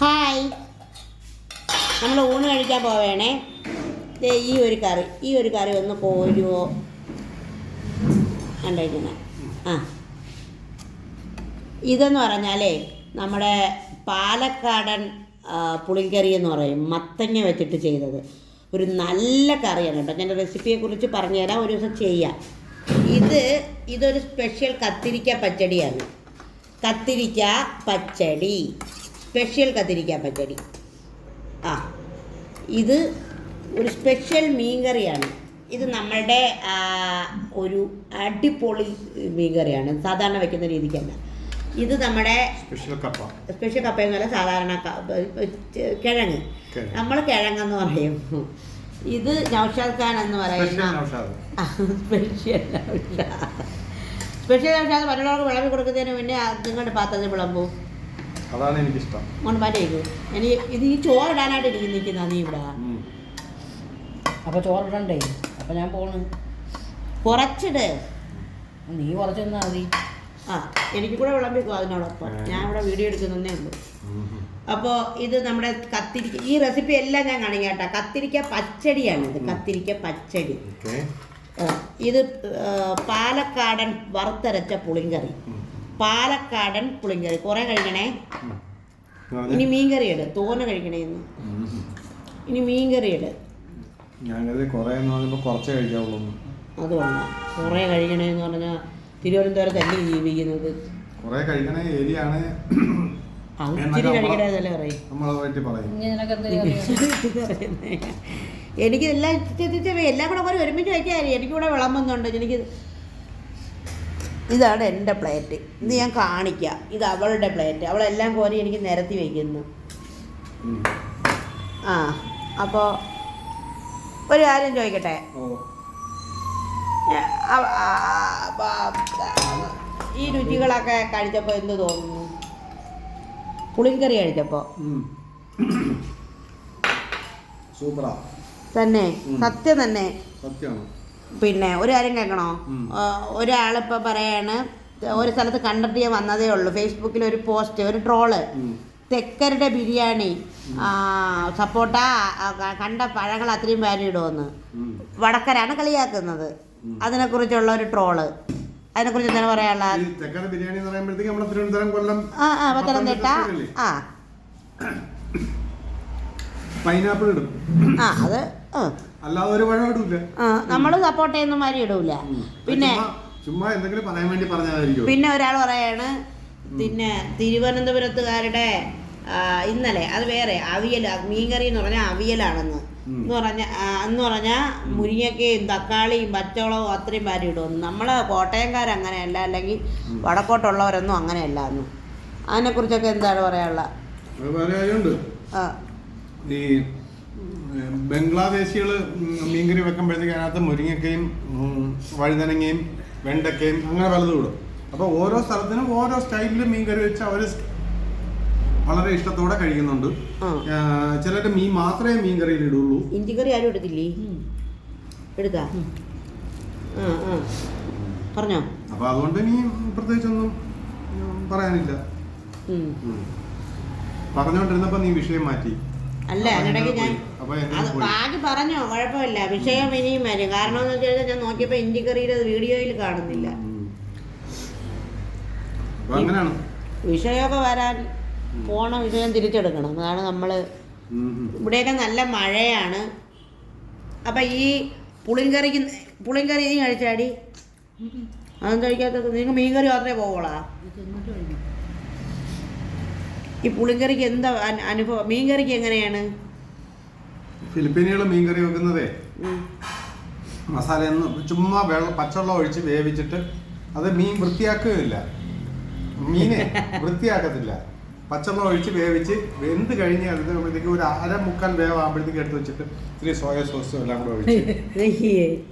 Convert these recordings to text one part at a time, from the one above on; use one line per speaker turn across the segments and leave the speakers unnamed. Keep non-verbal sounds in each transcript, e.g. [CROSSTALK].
Hi. നമ്മൾ ഊണ് കഴിക്കാൻ പോവേണേ. ദേ ഈ ഒരു കറി ഈ ഒരു കറി ഒന്ന് കോരുവോ കണ്ടിരിക്കുന്നത് ആ. ഇതെന്ന് പറഞ്ഞാലേ നമ്മുടെ പാലക്കാടൻ പുളിക്കറി എന്ന് പറയും മത്തങ്ങ വെച്ചിട്ട് ചെയ്തത്. ഒരു നല്ല കറിയാണ് കേട്ടോ. ഞാൻ റെസിപ്പിയെക്കുറിച്ച് പറഞ്ഞുതരാം ഒരു ദിവസം ചെയ്യാം. ഇത് ഇതൊരു സ്പെഷ്യൽ കത്തിരിക്ക പച്ചടിയാണ്. കത്തിരിക്ക പച്ചടി. സ്പെഷ്യൽ കത്തിരിക്ക പച്ചടി ആ ഇത് ഒരു സ്പെഷ്യൽ മീൻകറിയാണ്. ഇത് നമ്മളുടെ ഒരു അടിപൊളി മീൻകറിയാണ്. സാധാരണ വെക്കുന്ന രീതിക്കല്ല ഇത് നമ്മുടെ
സ്പെഷ്യൽ കപ്പ.
സ്പെഷ്യൽ കപ്പ എന്ന് പറഞ്ഞാൽ സാധാരണ കിഴങ്ങ്. നമ്മൾ കിഴങ്ങെന്ന് പറയും. ഇത് നൗഷാദ് ഖാൻ എന്ന് പറയുന്ന
സ്പെഷ്യൽ നൗഷാദ്.
സ്പെഷ്യൽ നൗഷാദ്. മറ്റുള്ളവർക്ക് വിളമ്പി കൊടുക്കുന്നതിന് മുന്നേ നിങ്ങളുടെ പാത്രത്തിൽ വിളമ്പൂ.
അതാണ് എനിക്കിഷ്ടം.
കൊണ്ട് മാറ്റേക്ക് ഇനി ഇത് ഈ ചോറിടാനായിട്ട് ഇരിക്കുന്ന നിൽക്കുന്ന നീ ഇവിടെ.
അപ്പോൾ ചോറിടണ്ടേ അപ്പോൾ ഞാൻ പോണ്.
കുറച്ചിട്.
നീ കുറച്ച് നിന്നാ മതി.
ആ എനിക്ക് കൂടെ വിളമ്പിക്കും അതിനോടൊപ്പം. ഞാൻ ഇവിടെ വീഡിയോ എടുക്കുന്നതേ ഉള്ളൂ. അപ്പോൾ ഇത് നമ്മുടെ കത്തിരിക്ക ഈ റെസിപ്പി എല്ലാം ഞാൻ കാണിക്കാം കേട്ടോ. കത്തിരിക്ക പച്ചടിയാണ് ഇത്. കത്തിരിക്ക പച്ചടി. ഇത് പാലക്കാടൻ വറുത്തരച്ച പുളിങ്കറി. പാലക്കാടൻ പുളിങ്കറി. കുറേ കഴിക്കണേ? ഇനി മീൻകറി ഇട് തോന കഴിക്കണേ ഇന്ന്. ഇനി മീൻകറി ഇട്
ഞാനത് കുറേ എന്ന് പറഞ്ഞപ്പോൾ കുറച്ചേ കഴിക്കാവുള്ളൂ.
അതുകൊണ്ടാണ് കുറേ കഴിക്കണേ എന്ന് പറഞ്ഞാൽ തിരുവനന്തപുരത്തല്ലേ ജീവിക്കുന്നത്?
കുറേ കഴിക്കണേ
നിനക്ക് എന്തെങ്കിലും
എനിക്ക് എല്ലാം എല്ലാം കൂടെ ഒരുമിച്ച് വയ്ക്കാറി എനിക്കിവിടെ വിളമ്പുന്നുണ്ട്. എനിക്ക് ഇതാണ് എന്റെ പ്ലേറ്റ്. ഇത് ഞാൻ കാണിക്കാം. ഇത് അവളുടെ പ്ലേറ്റ്. അവളെല്ലാം കോരി എനിക്ക് നിരത്തി വയ്ക്കുന്നു ആ അപ്പോൾ ഒരു കാര്യം ചോദിക്കട്ടെ? ഈ രുചികളൊക്കെ കഴിച്ചപ്പോൾ എന്ത് തോന്നുന്നു? പുളിങ്കറി കഴിച്ചപ്പോൾ.
സൂപ്പറാ.
തന്നെ. സത്യം തന്നെ.
സത്യമാണ്
പിന്നെ ഒരു കാര്യം കേൾക്കണോ? ഒരാളിപ്പോ പറയാണ് ഒരു സ്ഥലത്ത് കണ്ടിട്ട് ഞാൻ വന്നതേ ഉള്ളൂ. ഫേസ്ബുക്കിൽ ഒരു പോസ്റ്റ് ഒരു
ട്രോൾ.
തെക്കരുടെ ബിരിയാണി. സപ്പോട്ട കണ്ട പഴങ്ങൾ അത്രയും
വാരിയിടുമെന്ന്.
വടക്കരാണ് കളിയാക്കുന്നത്.
അതിനെ
അതിനെക്കുറിച്ചുള്ള ഒരു ട്രോൾ. അതിനെക്കുറിച്ച് എന്താണ് പറയാനുള്ള
ബിരിയാണി എന്ന് പറയുമ്പോഴത്തേക്ക് നമ്മുടെ തിരുവനന്തപുരം കൊല്ലം
ആ ആ പത്തനംതിട്ട. ആ.
പൈനാപ്പിൾ ഇടും.
ആ അത്.
അല്ലാതെ ഒരു പഴം ഇടൂല.
ആ നമ്മൾ സപ്പോർട്ട് ചെയ്യുന്ന മാതിരി ഇടൂല. പിന്നെ
ചുമ്മാ- എന്തെങ്കിലും പറയാൻ വേണ്ടി പറഞ്ഞതായിരിക്കും.
പിന്നെ ഒരാൾ പറയാണ് പിന്നെ തിരുവനന്തപുരത്തുകാരുടെ ഇന്നലെ അത് വേറെ അവിയൽ മീൻകറി എന്ന് പറഞ്ഞാൽ അവിയലാണെന്ന്. എന്ന് പറഞ്ഞ എന്ന് പറഞ്ഞാൽ മുരിങ്ങക്കയും തക്കാളിയും പച്ചവളവും അത്രയും പാരി ഇടുമെന്ന് നമ്മൾ കോട്ടയംകാർ അങ്ങനെയല്ല അല്ലെങ്കിൽ വടക്കോട്ടുള്ളവരൊന്നും അങ്ങനെയല്ല എന്ന്. അതിനെക്കുറിച്ചൊക്കെ എന്താണ് പറയാനുള്ള
അത്
ആ.
ബംഗ്ലാദേശികൾ മീൻകറി വെക്കുമ്പോഴത്തേക്ക് അതിനകത്ത് മുരിങ്ങക്കയും വഴുതനങ്ങയും വെണ്ടക്കയും അങ്ങനെ പലതും ഇടും. അപ്പോൾ ഓരോ സ്ഥലത്തിനും ഓരോ സ്റ്റൈലിൽ മീൻകറി വെച്ച് അവർ വളരെ ഇഷ്ടത്തോടെ കഴിക്കുന്നുണ്ട്. ചിലർ മീൻ മാത്രമേ മീൻകറിയിൽ ഇടുള്ളൂ.
ഇഞ്ചിക്കറി ആരും എടുത്തില്ലേ ആ പറഞ്ഞോ?
അപ്പൊ അതുകൊണ്ട് ഇനി പ്രത്യേകിച്ചൊന്നും പറയാനില്ല. പറഞ്ഞോണ്ടിരുന്നപ്പോ. നീ വിഷയം മാറ്റി.
അല്ല അതിനിടയ്ക്ക് ഞാൻ. അത്. ബാക്കി പറഞ്ഞോ കുഴപ്പമില്ല. വിഷയം ഇനിയും വരും. കാരണം എന്ന് വെച്ചാൽ ഞാൻ നോക്കിയപ്പോൾ ഇഞ്ചിക്കറിയുടെ വീഡിയോയിൽ കാണുന്നില്ല. വിഷയമൊക്കെ വരാൻ പോണ വിഷയം തിരിച്ചെടുക്കണം. അതാണ് നമ്മൾ. ഇവിടെയൊക്കെ നല്ല മഴയാണ്. അപ്പം ഈ പുളിങ്കറിക്ക് പുളിങ്കറി നീ കഴിച്ചാടി? അതൊന്നും കഴിക്കാത്ത നിങ്ങൾക്ക് മീൻകറി മാത്രമേ പോകോളാ ഈ പുളിങ്കറിക്ക് എന്താ അന- അനുഭവം? മീൻകറിക്ക് എങ്ങനെയാണ്?
ഫിലിപ്പീനുകൾ മീൻകറി വെക്കുന്നതേ.
ഉം.
മസാല ചുമ്മാ വെള്ളം പച്ചവെള്ളം ഒഴിച്ച് വേവിച്ചിട്ട് അത് മീൻ വൃത്തിയാക്കുകയില്ല. മീനെ [LAUGHS] വൃത്തിയാക്കത്തില്ല. പച്ചവെള്ളം ഒഴിച്ച് വേവിച്ച് വെന്ത് കഴിഞ്ഞ് അതിനപ്പോഴത്തേക്ക് ഒരു അര മുക്കാൽ വേവാകുമ്പോഴത്തേക്ക് എടുത്ത് വെച്ചിട്ട് ഇത്തിരി സോയ സോസും എല്ലാം കൂടെ ഒഴിച്ച്.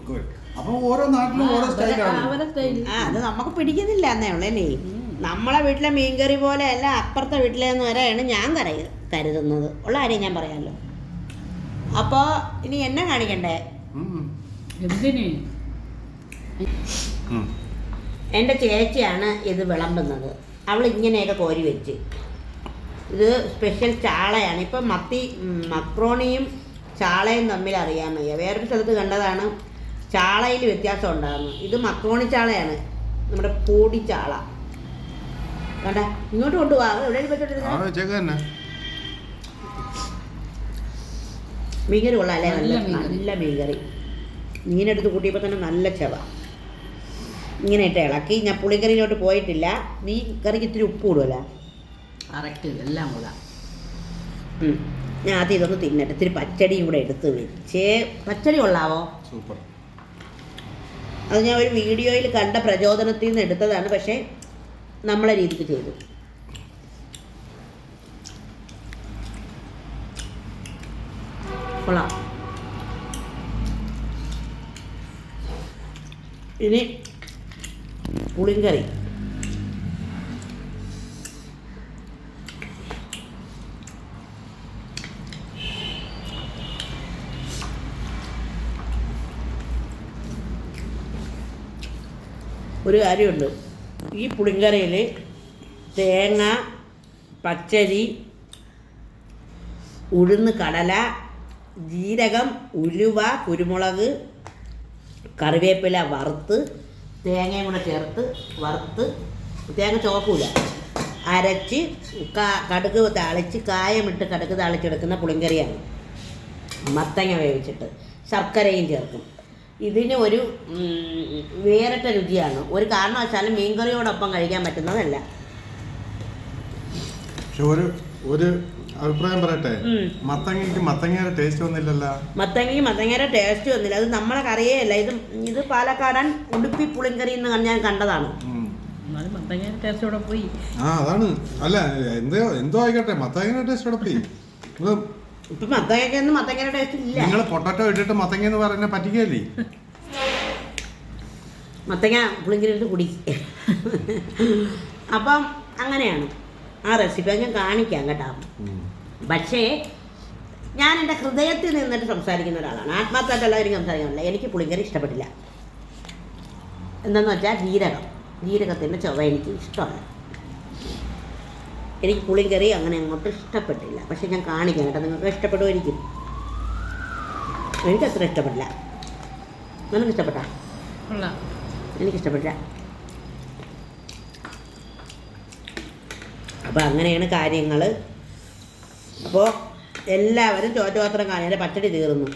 അപ്പൊ
അപ്പോൾ ഓരോ നാട്ടിലും ഓരോ സ്റ്റൈലാണ്.
അവരെ സ്റ്റൈൽ
ആ അത് നമുക്ക് പിടിക്കുന്നില്ല എന്നേ ഉള്ളൂ അല്ലേ നമ്മളെ വീട്ടിലെ മീൻകറി പോലെ അല്ല അപ്പുറത്തെ വീട്ടിലെ വരെയാണ് ഞാൻ കരയ കരുതുന്നത്. ഉള്ള കാര്യം ഞാൻ പറയാമല്ലോ അപ്പോൾ ഇനി എന്നെ കാണിക്കണ്ടേ?
എന്റെ
എന്റെ ചേച്ചിയാണ് ഇത് വിളമ്പുന്നത്. അവൾ ഇങ്ങനെയൊക്കെ കോരി വെച്ച്. ഇത് സ്പെഷ്യൽ ചാളയാണ്. ഇപ്പം മത്തി മക്രോണിയും ചാളയും തമ്മിൽ അറിയാൻ വയ്യ. വേറൊരു സ്ഥലത്ത് കണ്ടതാണ് ചാളയിൽ വ്യത്യാസം ഉണ്ടാകുന്നു ഇത് മക്രോണി ചാളയാണ്. നമ്മുടെ പൊടി ഇങ്ങോട്ട് എവിടെയും മീൻകറി കൊള്ളാം അല്ലേ? നല്ല
നല്ല മീൻകറി.
മീനെടുത്ത് കൂട്ടിയപ്പോൾ തന്നെ നല്ല ചെവ. ഇങ്ങനെ ഇട്ട് ഇളക്കി. ഞാൻ പുളിക്കറിയിലോട്ട് പോയിട്ടില്ല. മീൻ കറിക്ക് ഇത്തിരി ഉപ്പ് കൂടുമല്ലോ
കറക്റ്റ് എല്ലാം കൂടെ.
ഞാൻ ആദ്യം ഇതൊന്ന് തിന്നട്ടെ. ഇത്തിരി പച്ചടിയും കൂടെ എടുത്ത് വെച്ചേ. പച്ചടി കൊള്ളാവോ?
സൂപ്പർ.
അത് ഞാൻ ഒരു വീഡിയോയിൽ കണ്ട പ്രചോദനത്തിൽ നിന്ന് എടുത്തതാണ്. പക്ഷേ നമ്മളെ രീതിക്ക് ചെയ്തു. കൊള്ളാം. ഇനി പുളിങ്കറി. ഒരു കാര്യമുണ്ട്. ഈ പുളിങ്കറിയിൽ തേങ്ങ പച്ചരി ഉഴുന്ന് കടല ജീരകം ഉലുവ കുരുമുളക് കറിവേപ്പില വറുത്ത് തേങ്ങയും കൂടെ ചേർത്ത് വറുത്ത് തേങ്ങ ചോക്കൂല അരച്ച് കാ കടുക് താളിച്ച് കായമിട്ട് കടുക് താളിച്ചെടുക്കുന്ന പുളിങ്കറിയാണ്. മത്തങ്ങ വേവിച്ചിട്ട് ശർക്കരയും ചേർക്കും. ഇതിന് ഒരു വേറിട്ട രുചിയാണ്. ഒരു കാരണവശാലും മീൻകറിയോടൊപ്പം കഴിക്കാൻ പറ്റുന്നതല്ല.
ഒരു ഒരു അഭിപ്രായം പറയട്ടെ. മത്തങ്ങയ്ക്ക് മത്തങ്ങയുടെ ടേസ്റ്റ് ഒന്നുമില്ലല്ലോ
മത്തങ്ങയ്ക്ക് മത്തങ്ങയുടെ ടേസ്റ്റ് വന്നില്ല. അത് നമ്മളെ കറിയേ അല്ല ഇത് ഇത് പാലക്കാടൻ ഉടുപ്പി പുളിങ്കറി എന്ന് ഞാൻ കണ്ടതാണ്.
ആ അതാണ്. അല്ല എന്തോ എന്തോ ആയിക്കോട്ടെ. മത്തങ്ങയുടെ ടേസ്റ്റ് അവിടെ പോയി. ഇത്
ഇപ്പം മത്തങ്ങയ്ക്കൊന്നും മത്തങ്ങയുടെ ടേസ്റ്റ് ഇല്ല.
നിങ്ങൾ പൊട്ടറ്റോ ഇട്ടിട്ട് മത്തങ്ങ എന്ന് പറയുന്ന പറ്റിക്കല്ലേ
മത്തങ്ങ പുളിങ്കിലിട്ട് കുടി. അപ്പം അങ്ങനെയാണ്. ആ റെസിപ്പി ഞാൻ കാണിക്കാം കേട്ടോ. പക്ഷേ ഞാൻ എന്റെ ഹൃദയത്തിൽ നിന്നിട്ട് സംസാരിക്കുന്ന ഒരാളാണ്. ആത്മാർത്ഥമായിട്ടുള്ള എനിക്ക് സംസാരിക്കാനില്ല. എനിക്ക് പുളിങ്കറി ഇഷ്ടപ്പെട്ടില്ല. എന്തെന്ന് വെച്ചാൽ ജീരകം. ജീരകത്തിന്റെ ചൊവ എനിക്ക് ഇഷ്ടമല്ല എനിക്ക് പുളിങ്കറി അങ്ങനെ അങ്ങോട്ട് ഇഷ്ടപ്പെട്ടില്ല. പക്ഷെ ഞാൻ കാണിക്കാം കേട്ടോ നിങ്ങൾക്ക് ഇഷ്ടപ്പെടുമായിരിക്കും എനിക്ക്. അത്ര ഇഷ്ടപ്പെട്ടില്ല നിനക്ക് ഇഷ്ടപ്പെട്ടാ
എനിക്ക്
എനിക്കിഷ്ടപ്പെട്ടില്ല. അപ്പോൾ അങ്ങനെയാണ് കാര്യങ്ങൾ അപ്പോൾ എല്ലാവരും ചോറ്റുപാത്രം കാണാൻ എന്റെ പച്ചടി തീർന്നു.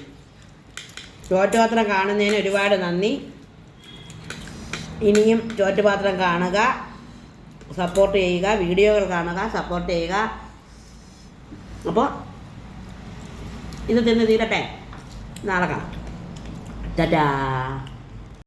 ചോറ്റുപാത്രം കാണുന്നതിന് ഒരുപാട് നന്ദി. ഇനിയും ചോറ്റുപാത്രം കാണുക. സപ്പോർട്ട് ചെയ്യുക വീഡിയോകൾ കാണുക സപ്പോർട്ട് ചെയ്യുക. അപ്പോൾ ഇത് തിന്ന് തീരട്ടെ. നാളെ കാണാം. ടാറ്റാ.